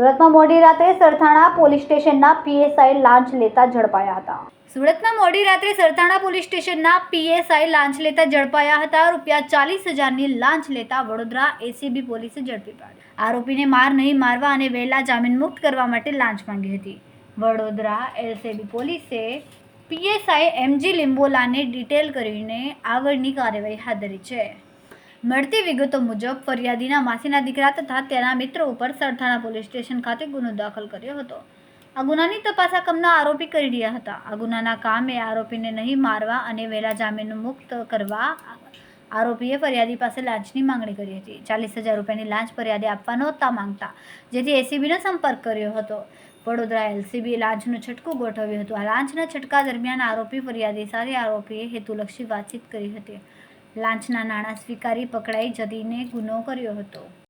સુરતમાં મોડી રાત્રે સરથાણા પોલીસ સ્ટેશનના પીએસઆઈ લાંચ લેતા ઝડપાયા હતા. સુરતમાં મોડી રાત્રે સરથાણા પોલીસ સ્ટેશનના પીએસઆઈ લાંચ લેતા ઝડપાયા હતા. રૂપિયા ચાલીસ હજારની લાંચ લેતા વડોદરા એસીબી પોલીસે ઝડપી પાડી. આરોપીને માર નહીં મારવા અને વહેલા જામીન મુક્ત કરવા માટે લાંચ માંગી હતી. વડોદરા એલસીબી પોલીસે પીએસઆઈ એમજી લિંબોલાને ડિટેલ કરીને આગળની કાર્યવાહી હાથ ધરી છે. મળતી વિગતો મુજબ, ફરિયાદીના માસીના દીકરા તથા તેના મિત્ર ઉપર સરથાણા પોલીસ સ્ટેશન ખાતે ગુનો દાખલ કર્યો હતો. આ ગુનાની તપાસ આ કામના આરોપી કરી રહ્યા હતા. આ ગુનાના કામે આરોપીને નહીં મારવા અને વહેલા જામીન મુક્ત કરવા આરોપીએ ફરિયાદી પાસે લાંચની માંગણી કરી હતી. ચાલીસ હજાર રૂપિયાની લાંચ ફરિયાદી આપવા નહોતા માંગતા, જેથી એસીબીનો સંપર્ક કર્યો હતો. વડોદરા એલસીબી લાંચનું છટકું ગોઠવ્યું હતું. આ લાંચના છટકા દરમિયાન આરોપી ફરિયાદી સાથે આરોપીએ હેતુલક્ષી વાતચીત કરી હતી. લાંચના નાણાં સ્વીકારી પકડાઈ જતીને ગુનો કર્યો હતો.